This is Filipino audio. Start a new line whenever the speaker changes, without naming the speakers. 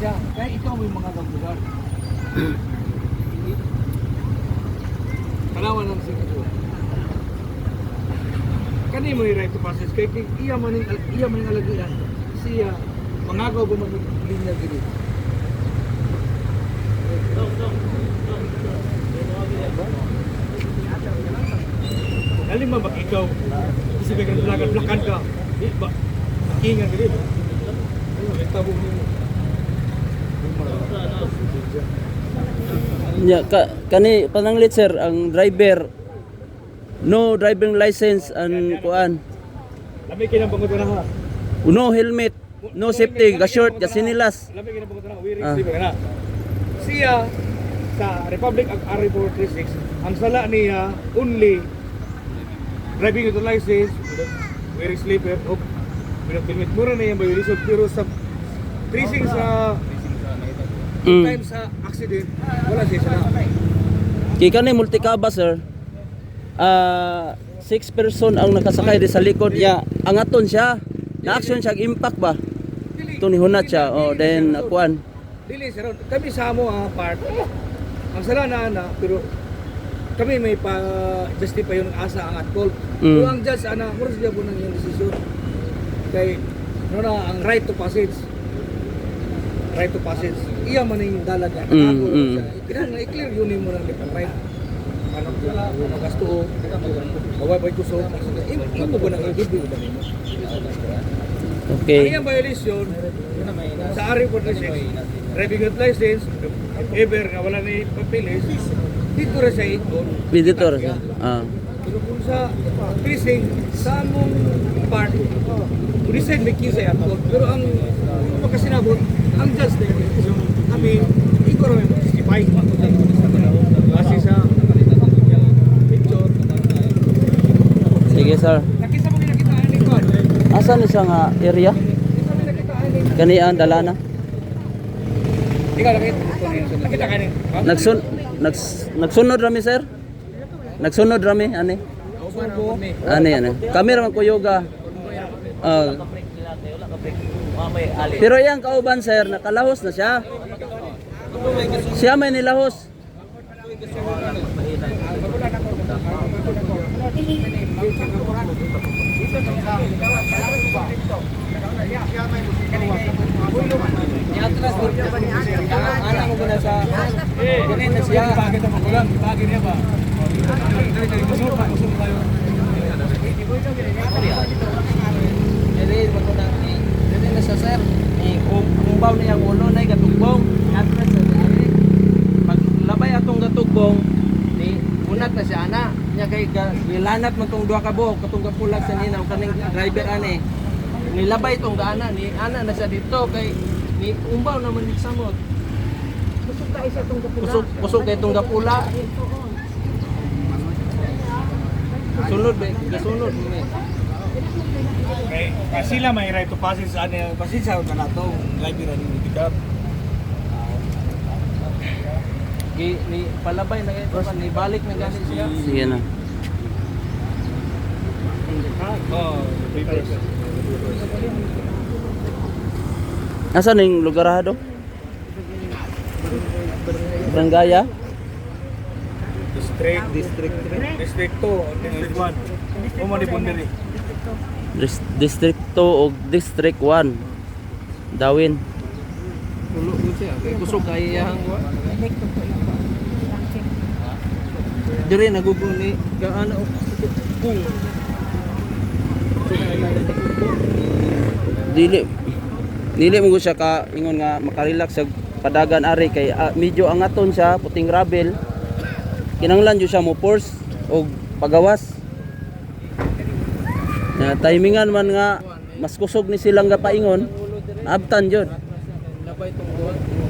siya. Kaya ikaw may mga kagular. Kalawan siya kagular. Kani mo right to passage. Kaya kay iya man yung, iya man yung alagian. Siya, mangagaw ba man linya dili. Dali man bak ikaw. Kasi kaya lakan-lakan ka. Di ba? Ka din. Ay, tabo mo.
Nya ka kani pananglit sir ang driver no driving license and kuan.
Labi kinabangot na ha.
No helmet, no safety, ga short, ga sinilas.
Labi kinabangot na. Wiring
Ah.
na. Siya sa Republic Act R436 ang sala niya only driving with license, wearing sleeper, o pinag helmet mura na yan violation pero sa tracing sa
Mm.
time sa accident wala siya sala.
Kay kani multikaba sir. Ah, six person ang nakasakay di sa likod niya. Angaton siya. Na action siya impact ba? Ito ni hunat siya. Oh, then kuan.
Dili sir, kami sa mo ang part. Ang sala na na pero kami may pa justify yung asa ang at call.
Mm.
Pero ang judge ana, mura siya po nang yung desisyon. Kay no na ang right to passage. Right to passage. Iya man yung dalag na.
Mm, mm.
Kailangan i-clear yun mo lang different right. Ano ano gasto o Bawal ba ito so imo ba nang i-give mo?
Okay.
Ang violation sa RA 46, driving with license, if ever nga wala na papilis, dito rin siya ikot.
Visitor siya. Ah.
Pero kung sa fishing, sa among part, decide may kisa ikot. Pero ang pagkasinabot, ang judge na yun, kami, ikaw rin justify. Kasi sa picture,
Sige sir.
nakita mo ginakitaan ni Kwan.
Asa ni siya nga area? Ang dalana.
Ikaw nakita, nakita ka ni.
Nagsun nags, nagsunod rami sir. Nagsunod rami ani. Ani ani. Kami ra man ko yoga. Ah. pero yang kauban sir nakalahos na siya. Siya may nilahos.
Yatras
umbaw niya ang ulo na gatugbong. Yatra sa dali. Pag labay atong gatugbong ni unat na siya ana. Nya kay gilanat man tong duha ka buhok katong gapulag sa ninaw kaning driver ani. Nilabay tong gaana ni ana na siya dito kay ni umbaw naman ni samot.
Busog ka isa tong kapula.
Kusog kusog kay tong gapula. Sunod ba? Gasunod mo eh.
Okay, eh, sila may right to passage sa ano, passage sa na nato, library ni Bidab.
Gi ni palabay na ito ni balik na gani siya.
Sige na.
Oh, papers.
Asa ning lugar ha do? Barangaya?
District, district, district 2, district 1. Umo ni Bundiri.
Dis- District 2 o District 1. Dawin.
Tulo ko siya. Kay kusog kay iyang wa. Dire nagugol ni gaana og kung
Dili Dili mo siya ka ingon nga makarelax sa padagan ari kay ah, medyo angaton siya puting gravel. Kinanglan jud siya mo force og pagawas. Na timingan man nga mas kusog ni silang gapaingon. Abtan jud.
labay duha.